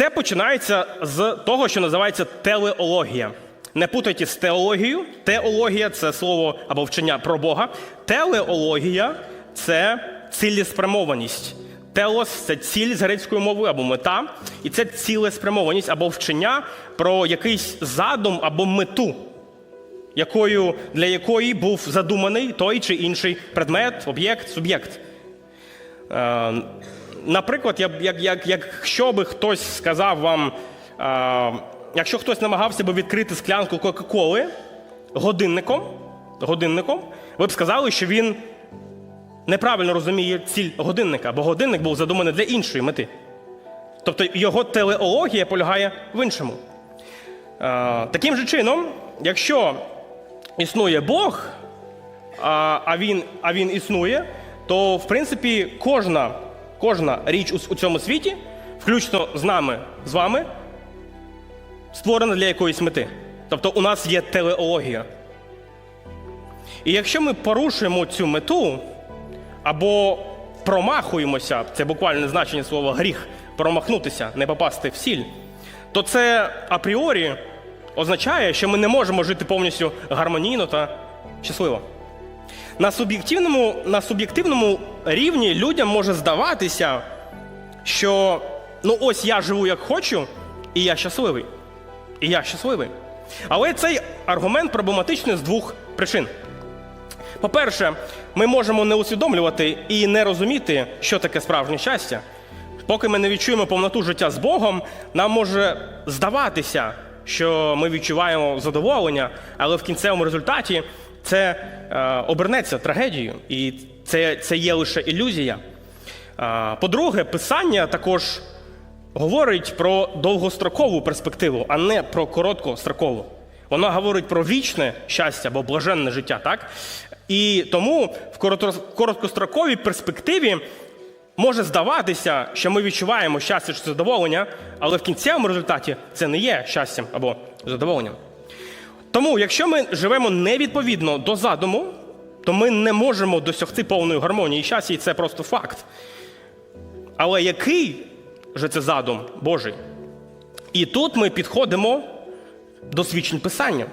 Все починається з того, що називається телеологія. Не путайте з теологією. Теологія це слово або вчення про Бога. Телеологія це цілеспрямованість. Телос це ціль з грецькою мовою або мета, і це цілеспрямованість або вчення про якийсь задум або мету, якою, для якої був задуманий той чи інший предмет, об'єкт, суб'єкт. Наприклад, як, як, якщо би хтось сказав вам, е, якщо хтось намагався би відкрити склянку Кока-Коли годинником, годинником, ви б сказали, що він неправильно розуміє ціль годинника, бо годинник був задуманий для іншої мети. Тобто його телеологія полягає в іншому. Таким же чином, якщо існує Бог, а, він, а він існує, то в принципі кожна, кожна річ у, цьому світі, включно з нами, з вами, створена для якоїсь мети. Тобто у нас є телеологія. І якщо ми порушуємо цю мету або промахуємося, це буквальне значення слова гріх, промахнутися, не попасти в сіль, то це апріорі означає, що ми не можемо жити повністю гармонійно та щасливо. На суб'єктивному, на суб'єктивному рівні людям може здаватися, що ну ось я живу як хочу, і я щасливий. І я щасливий. Але цей аргумент проблематичний з двох причин. По-перше, ми можемо не усвідомлювати і не розуміти, що таке справжнє щастя. Поки ми не відчуємо повноту життя з Богом, нам може здаватися, що ми відчуваємо задоволення, але в кінцевому результаті це е, обернеться трагедією, і це, це є лише ілюзія. Е, по-друге, писання також говорить про довгострокову перспективу, а не про короткострокову. Вона говорить про вічне щастя або блаженне життя, так? І тому в короткостроковій перспективі може здаватися, що ми відчуваємо щастя чи задоволення, але в кінцевому результаті це не є щастям або задоволенням. Тому, якщо ми живемо невідповідно до задуму, то ми не можемо досягти повної гармонії і щастя, і це просто факт. Але який же це задум Божий? І тут ми підходимо до свідчень Писання.